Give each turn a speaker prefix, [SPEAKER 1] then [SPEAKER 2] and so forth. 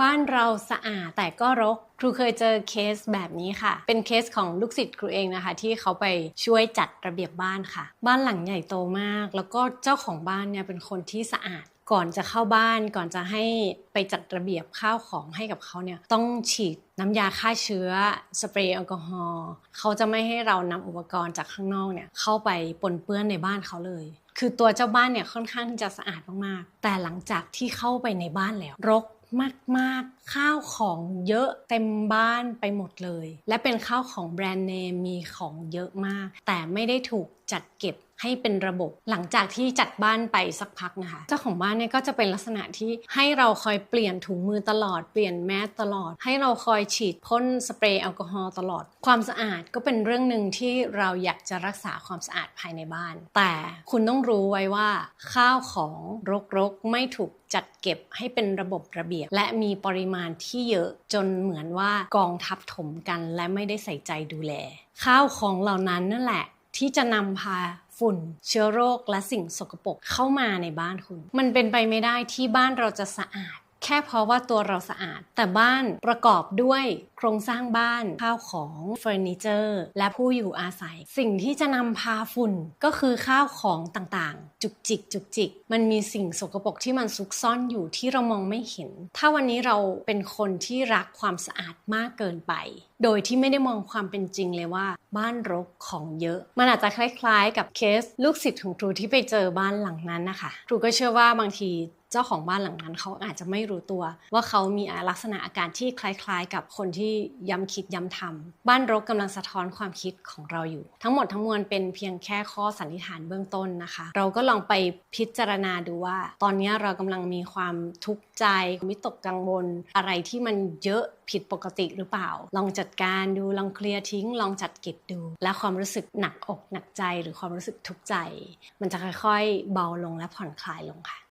[SPEAKER 1] บ้านเราสะอาดแต่ก็รก ครูเคยเจอเคสแบบนี้ค่ะ เป็นเคสของลูกศิษย์ครูเองนะคะ ที่เขาไปช่วยจัดระเบียบบ้านค่ะ บ้านหลังใหญ่โตมาก แล้วก็เจ้าของบ้านเนี่ยเป็นคนที่สะอาดก่อนจะเข้าบ้านก่อนจะให้ไปจัดระเบียบข้าวของให้กับเขาเนี่ยต้องฉีดน้ำยาฆ่าเชื้อ สเปรย์แอลกอฮอล์เขาจะไม่ให้เรานำอุปกรณ์จากข้างนอกเนี่ยเข้าไปปนเปื้อนในบ้านเขาเลย คือตัวเจ้าบ้านเนี่ยค่อนข้างที่จะสะอาดมากๆแต่หลังจากที่เข้าไปในบ้านแล้ว รก มากๆ ข้าวของเยอะเต็มบ้านไปหมดเลย และเป็นข้าวของแบรนด์เนมมีของเยอะมาก แต่ไม่ได้ถูกจัดเก็บให้เป็นระบบหลังจากที่จัดบ้านไปสักพักนะคะ เจ้าของบ้านเนี่ยก็จะเป็นลักษณะที่ให้เราคอยเปลี่ยนถุงมือตลอดเปลี่ยนแมสตลอด ให้เราคอยฉีดพ่นสเปรย์แอลกอฮอล์ตลอด ความสะอาดก็เป็นเรื่องหนึ่งที่เราอยากจะรักษาความสะอาดภายในบ้าน แต่คุณต้องรู้ไว้ว่า ข้าวของรกๆไม่ถูกจัดเก็บให้เป็นระบบระเบียบ และมีปริมาณที่เยอะจนเหมือนว่ากองทับถมกันและไม่ได้ใส่ใจดูแล ข้าวของเหล่านั้นนั่นแหละ ที่จะนำพาฝุ่น เชื้อโรคและสิ่งสกปรกเข้ามาในบ้านคุณ มันเป็นไปไม่ได้ที่บ้านเราจะสะอาด แค่เพราะว่าตัวเราสะอาด แต่บ้านประกอบด้วยโครงสร้างบ้านข้าวของเฟอร์นิเจอร์ และผู้อยู่อาศัย สิ่งที่จะนำพาฝุ่นก็คือข้าวของต่างๆ จุกจิกจุกจิก มันมีสิ่งสกปรกที่มันซุกซ่อนอยู่ที่เรามองไม่เห็น ถ้าวันนี้เราเป็นคนที่รักความสะอาดมากเกินไป โดยที่ไม่ได้มองความเป็นจริงเลยว่า บ้านรกของเยอะ มันอาจจะคล้ายๆ กับเคส ลูกศิษย์ของครูที่ไปเจอบ้านหลังนั้นนะคะครูก็เชื่อว่าบางที เจ้าของบ้านหลังนั้นเขาอาจจะไม่รู้ตัว ว่าเขามีลักษณะอาการที่คล้าย ๆ กับคนที่ย้ำคิดย้ำทำบ้านรกกำลังสะท้อนความคิดของเราอยู่ ทั้งหมดทั้งมวลเป็นเพียงแค่ข้อสันนิษฐานเบื้องต้นนะคะ เราก็ลองไปพิจารณาดูว่า ตอนนี้เรากำลังมีความทุกข์ใจวิตกกังวลอะไรที่มันเยอะผิดปกติหรือเปล่า ลองจัดการดู ลองเคลียร์ทิ้ง ลองจัดเก็บดู และความรู้สึกหนักอกหนักใจหรือความรู้สึกทุกข์ใจ มันจะค่อยๆ เบาลงและผ่อนคลายลงค่ะ